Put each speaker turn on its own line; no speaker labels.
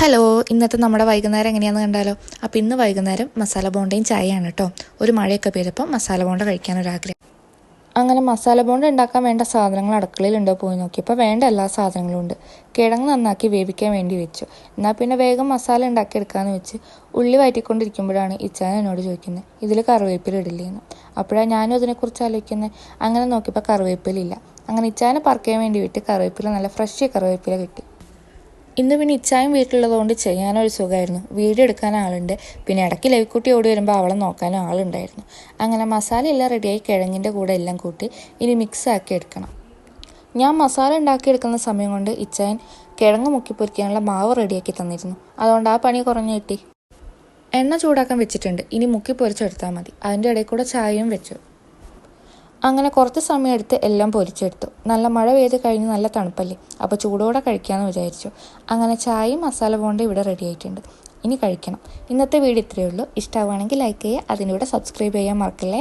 Hello ഇന്നത്തെ നമ്മുടെ വൈകുന്നേരം എങ്ങനെയാണെന്ന് കണ്ടാലോ? അപ്പോൾ ഇന്ന് വൈകുന്നേരം മസാല ബോണ്ടയും ചായയാണ് കേട്ടോ ഒരു മഴയൊക്കെ പെയ്തപ്പോൾ മസാല ബോണ്ട കഴിക്കാനൊരാഗ്രഹം. അങ്ങനെ മസാല ബോണ്ട ഉണ്ടാക്കാൻ വേണ്ട സാധനങ്ങൾ അടുക്കളയിലുണ്ടോ പോയി നോക്കിയപ്പോൾ വേണ്ട എല്ലാ സാധനങ്ങളും ഉണ്ട്. കിഴങ്ങ് നന്നാക്കി വേവിക്കാൻ വേണ്ടി വെച്ചു. എന്നാൽ പിന്നെ വേഗം മസാല ഉണ്ടാക്കി ഉണ്ടാക്കിയെടുക്കാമെന്ന് വെച്ച് ഉള്ളി വയറ്റിക്കൊണ്ടിരിക്കുമ്പോഴാണ് ഇച്ചാൻ എന്നോട് ചോദിക്കുന്നത് ഇതിൽ കറിവേപ്പില ഇടില്ലേന്ന്? അപ്പോഴാണ് ഞാനും അതിനെക്കുറിച്ച് ആലോചിക്കുന്നത് അങ്ങനെ നോക്കിയപ്പോൾ കറിവേപ്പിലില്ല അങ്ങനെ ഇച്ചാനെ പറക്കാൻ വേണ്ടി വിട്ട് കറിവേപ്പില നല്ല ഫ്രഷ് കറിവേപ്പില കിട്ടി. ഇന്ന് പിന്നെ ഇച്ചായും വീട്ടിലുള്ളതുകൊണ്ട് ചെയ്യാനൊരു സുഖമായിരുന്നു. വീഡിയോ എടുക്കാൻ ആളുണ്ട്. പിന്നെ ഇടയ്ക്ക് ലൈക്കുട്ടി ഓടി വരുമ്പോൾ അവളെ നോക്കാനും ആളുണ്ടായിരുന്നു. അങ്ങനെ മസാല എല്ലാം റെഡിയായി കിഴങ്ങിന്റെ കൂടെ എല്ലാം കൂട്ടി ഇനി മിക്സ് ആക്കി എടുക്കണം. ഞാൻ മസാല ഉണ്ടാക്കിയെടുക്കുന്ന സമയം കൊണ്ട് ഇച്ചായൻ കിഴങ്ങ് മുക്കി പൊരിക്കാനുള്ള മാവ് റെഡിയാക്കി തന്നിരുന്നു. അതുകൊണ്ട് ആ പണി കുറഞ്ഞു കിട്ടി. എണ്ണ ചൂടാക്കാൻ വെച്ചിട്ടുണ്ട്. ഇനി മുക്കി പൊരിച്ചെടുത്താൽ മതി. അതിന്റെ ഇടയിൽ കൂടെ ചായയും വെച്ചു. അങ്ങനെ കുറച്ച് സമയം എടുത്ത് എല്ലാം പൊരിച്ചെടുത്തു. നല്ല മഴ പെയ്ത് കഴിഞ്ഞ് നല്ല തണുപ്പല്ലേ? അപ്പോൾ ചൂടോടെ കഴിക്കാമെന്ന് വിചാരിച്ചു. അങ്ങനെ ചായയും മസാല ബോണ്ട ഇവിടെ റെഡി ആയിട്ടുണ്ട്. ഇനി കഴിക്കണം. ഇന്നത്തെ വീഡിയോ ഇത്രയേ ഉള്ളൂ. ഇഷ്ടമാണെങ്കിൽ ലൈക്ക് ചെയ്യുക. അതിന്റെ കൂടെ സബ്സ്ക്രൈബ് ചെയ്യാൻ മറക്കല്ലേ?